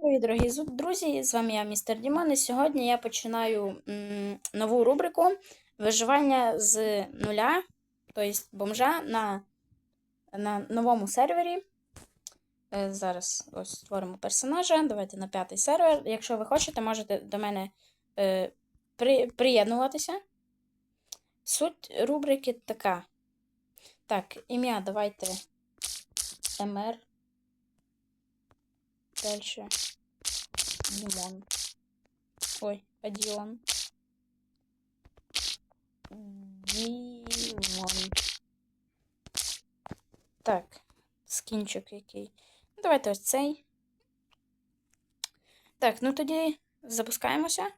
Привіт, дорогі друзі! З вами я, містер Дімон, і сьогодні я починаю нову рубрику виживання з нуля, тобто бомжа на, на новому сервері. Е, Зараз ось створимо персонажа. Давайте на п'ятий сервер. Якщо ви хочете, можете до мене е, при, приєднуватися. Суть рубрики така. Так, ім'я давайте МР. Дальше. Димон. Ой, Адион. Димон. Так, скінчик який. Ну, Давайте ось цей. Так, ну тоді запускаємося.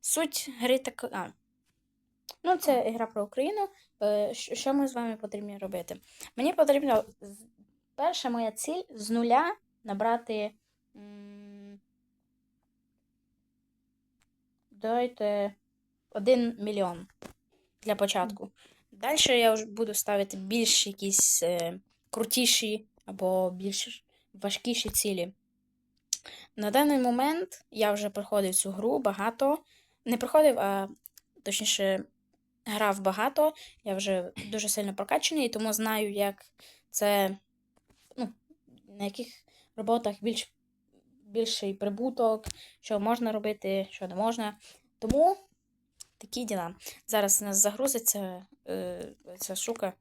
Суть гри така. А. Ну, це гра про Україну. Е, Що ми з вами потрібно робити? Мені потрібно. Перша моя ціль з нуля набрати. Дайте 1 мільйон для початку. Далі я вже буду ставити більш якісь е, крутіші або більш важкіші цілі. На даний момент я вже проходив цю гру багато. Не проходив, а точніше, грав багато. Я вже дуже сильно прокачаний, тому знаю, як це. На яких роботах більш, більший прибуток, що можна робити, що не можна. Тому такі діла. Зараз у нас загрузиться е, ця штука,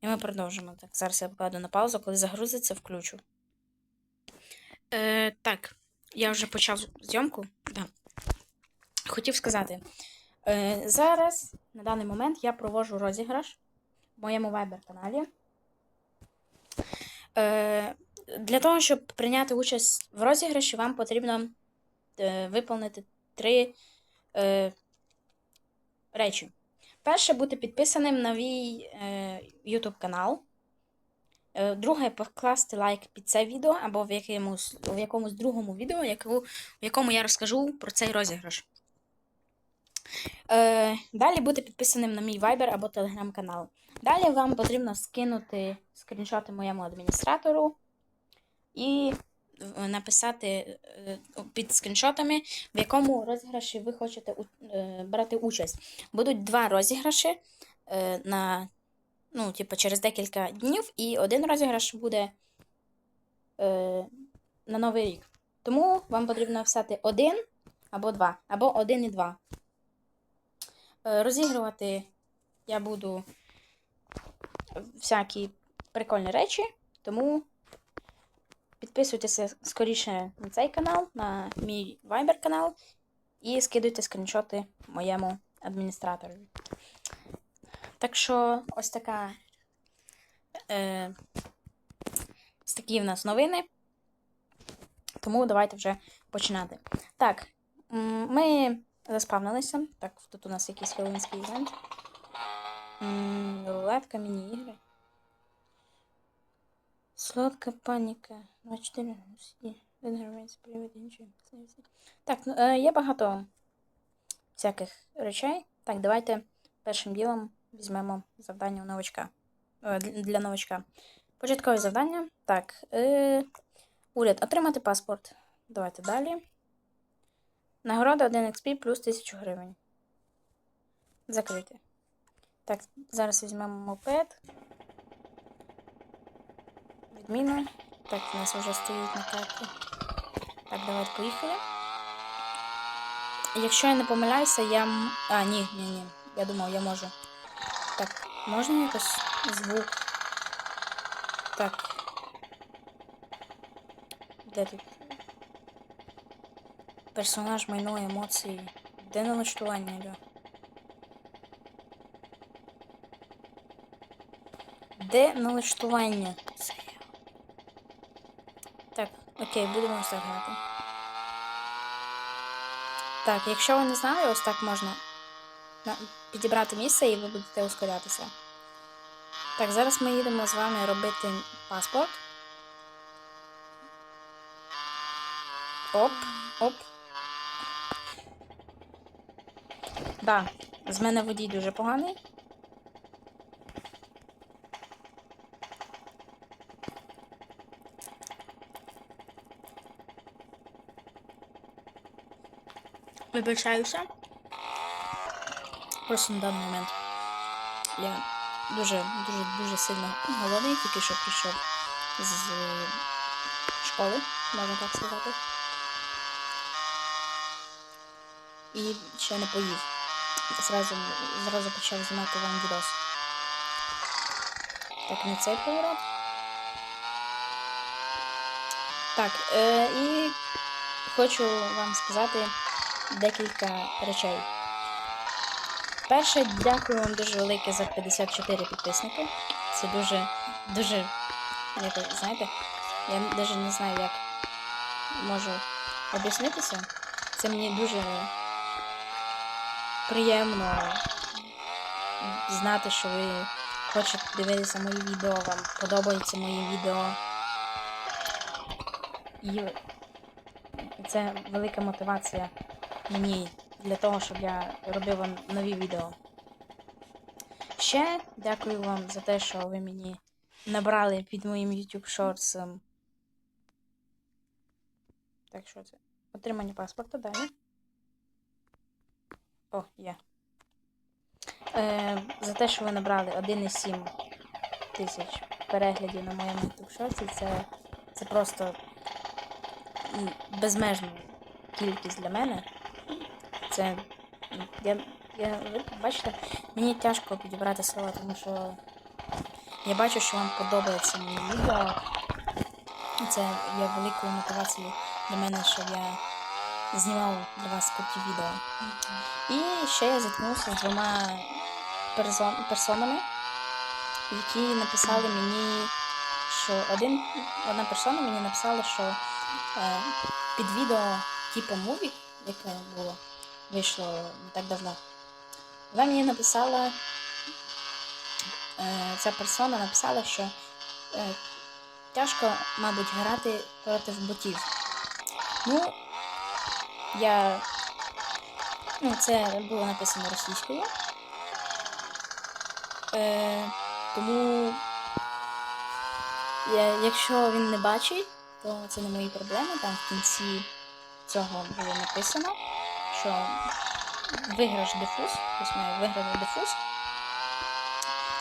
і ми продовжимо. Так, зараз я покладу на паузу, коли загрузиться, включу. Е, так, я вже почав зйомку. Да. Хотів сказати. Е, зараз, на даний момент, я проводжу розіграш в моєму вайбер-каналі. Е, для того, щоб прийняти участь в розіграші, вам потрібно е, виповнити три е, речі. Перше, бути підписаним на мій е, YouTube канал. Е, Друге, покласти лайк під це відео або в якомусь, в якомусь другому відео, яку, в якому я розкажу про цей розіграш. Е, далі бути підписаним на мій Viber або Telegram канал. Далі вам потрібно скинути скріншоти моєму адміністратору і е, написати е, під скріншотами, в якому розіграші ви хочете е, брати участь. Будуть два розіграші на, ну, типу, через декілька днів, і один розіграш буде на Новий рік. Тому вам потрібно написати один або два, або один і два. Розігрувати я буду всякі прикольні речі, тому підписуйтеся скоріше на цей канал, на мій Viber канал і скидуйте скріншоти моєму адміністратору. Так що ось така. Е, ось такі в нас новини. Тому давайте вже починати. Так, ми заспавнилися. Так, тут у нас якийсь хеллоуінський івент. Рулетка, міні-ігри. Сладка паніка. 24 всі. Привід інший. Так, ну, е, є багато всяких речей. Так, давайте першим ділом візьмемо завдання у новачка. Для- для новачка. Початкове завдання. Так. Е, уряд. Отримати паспорт. Давайте далі. Нагорода 1 XP плюс 1000 гривень. Закрити. Так, зараз візьмемо мопед. Відміну. Так, у нас вже стоїть на карті. Так, давайте поїхали. Якщо я не помиляюся, я. А, ні, ні, ні. Я думав, я можу. Так, можна якось звук. Так. Де тут? Персонаж, майно, емоції. Де налаштування йде? Де налаштування? Так, окей, будемо ось так грати. Так, якщо ви не знали, ось так можна підібрати місце і ви будете ускорятися. Так, зараз ми їдемо з вами робити паспорт. Оп, оп. Да, з мене водій дуже поганий. Вибачаюся. Просто на даний момент я дуже, дуже, дуже сильно голодний, тільки що прийшов з школи, можна так сказати. І ще не поїв. Зразу, зразу почав знімати вам відос. Так, не цей поворот. Так, е, і хочу вам сказати декілька речей. Перше, дякую вам дуже велике за 54 підписники. Це дуже, дуже, як знаєте, я навіть не знаю, як можу об'яснитися. Це мені дуже приємно знати, що ви хочете дивитися мої відео, вам подобаються мої відео. І це велика мотивація мені для того, щоб я робив вам нові відео. Ще дякую вам за те, що ви мені набрали під моїм YouTube Shorts. Так, що це? Отримання паспорта далі. О, є. Е, за те, що ви набрали 1,7 тисяч переглядів на моєму YouTube Shorts, це, це просто безмежна кількість для мене. Це. Я, я, ви бачите, мені тяжко підібрати слова, тому що я бачу, що вам подобається мої відео. Це є великою мотивацією для мене, щоб я знімав для вас круті відео. І ще я зіткнувся з двома персон- персонами, які написали мені, що один, одна персона мені написала, що е, під відео типу муві, яке було, вийшло не так давно, вона мені написала, е, ця персона написала, що е, тяжко, мабуть, грати проти ботів. Ну, я. Ну, це було написано російською. Е, тому, я, якщо він не бачить, то це не мої проблеми. Там в кінці цього було написано, що виграш дифуз, ось має виграти дифуз.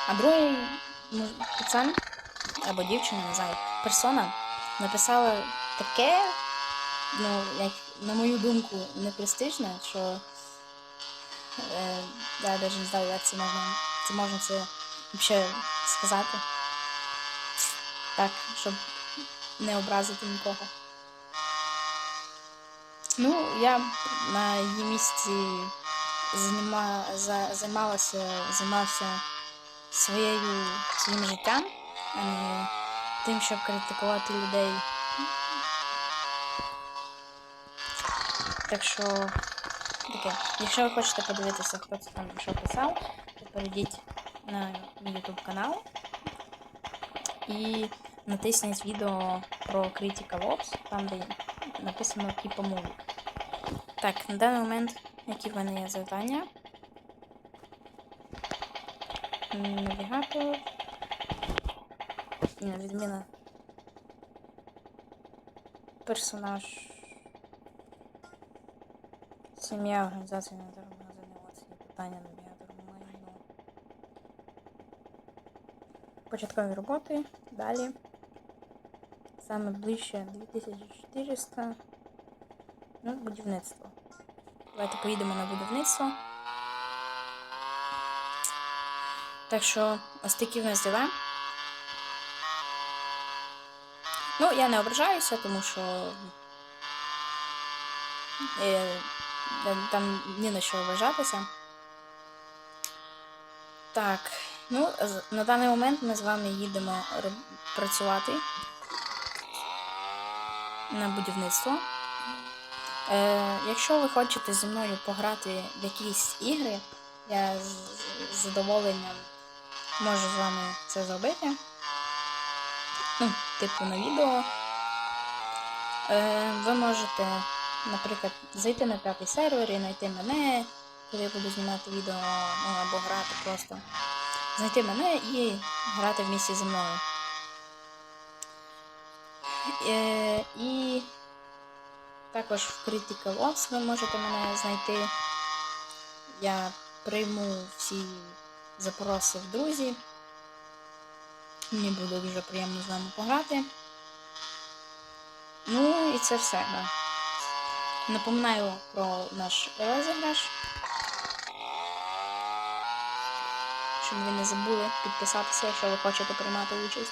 А другий ну, пацан або дівчина, не знаю, персона написала таке, ну, як на мою думку, непрестижне, що е, я навіть не знаю, як це можна, це можна це взагалі сказати. Так, щоб не образити нікого. Ну, я на її місці заніма, за, займалася, займався своєю, своїм життям, а не тим, щоб критикувати людей. Так що таке. Якщо ви хочете подивитися, хто це там що писав, то перейдіть на мій YouTube канал і натисніть відео про Critical Ops, там де написано Keep a Movie. Так, на даний момент, які в мене є завдання? Навігатор. Ні, відміна. Персонаж. Сім'я, організація інвентарного магазину, емоції, питання навігатор майно. Початкові роботи. Далі. Саме ближче 2400. Ну, будівництво. Давайте поїдемо на будівництво. Так що ось такі в нас діла. Ну, я не ображаюся, тому що е, там ні на що ображатися. Так, ну, на даний момент ми з вами їдемо працювати на будівництво. Е, якщо ви хочете зі мною пограти в якісь ігри, я з, задоволенням можу з вами це зробити. Ну, типу на відео. Е, ви можете, наприклад, зайти на п'ятий сервер і знайти мене, коли я буду знімати відео, ну або грати просто. Знайти мене і грати в місті зі мною. Е, і також в Critical Ops ви можете мене знайти. Я прийму всі запроси в друзі. Мені буде дуже приємно з вами пограти. Ну і це все, да. Напоминаю про наш розіграш. Щоб ви не забули підписатися, якщо ви хочете приймати участь.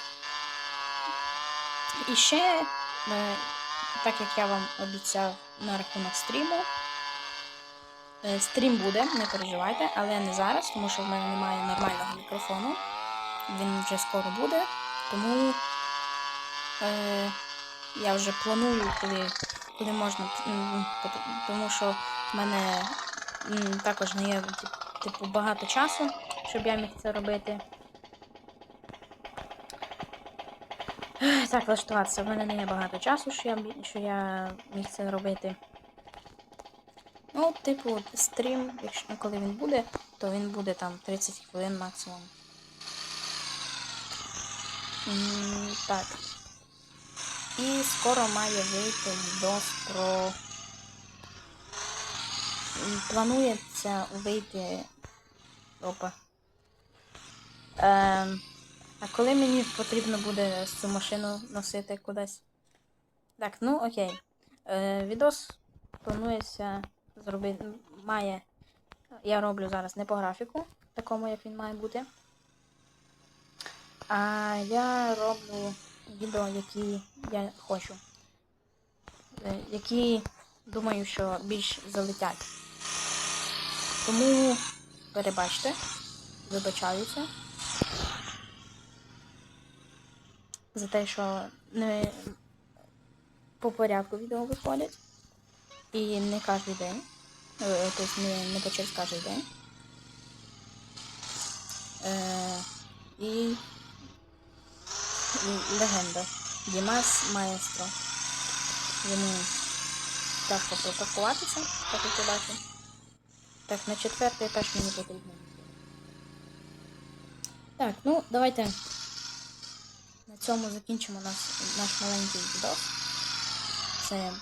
І ще, е, так як я вам обіцяв на рахунок стріму, е, стрім буде, не переживайте, але не зараз, тому що в мене немає нормального мікрофону. Він вже скоро буде, тому е, я вже планую, коли, коли можна, тому що в мене також не є типу, багато часу, щоб я міг це робити. Так, влаштуватися. В мене не є багато часу, що я, що я міг це робити. Ну, типу, стрім, якщо коли він буде, то він буде там 30 хвилин максимум. Так. І скоро має вийти відос про. Планується вийти. Опа. Ем... А коли мені потрібно буде цю машину носити кудись? Так, ну окей. Е, відос планується зробити. Має. Я роблю зараз не по графіку, такому, як він має бути. А я роблю відео, які я хочу. Е, які думаю, що більш залетять. Тому перебачте, вибачаюся. За те, що не по порядку відео виходять. І не кожен день. Е, Тобто не, не по через кожен день. Е, і, і легенда. Дімас Маестро. Йому тяжко пропаркуватися, так як я бачу. Так, на четвертий теж мені потрібно. Так, ну давайте на цьому закінчимо наш, наш маленький відос. Це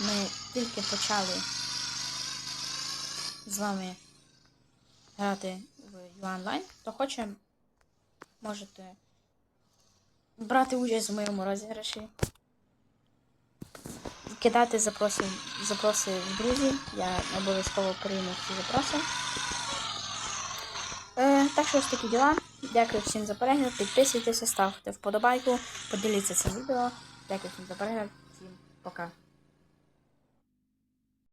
ми тільки почали з вами грати в U-Online. Хто хоче, можете брати участь в моєму розіграші. Кидати запроси, запроси в друзі. Я обов'язково прийму ці запроси. Е, так що ось такі діла. Дякую всім за перегляд. Підписуйтеся, ставте вподобайку, поділіться цим відео. Дякую всім за перегляд. Всім пока.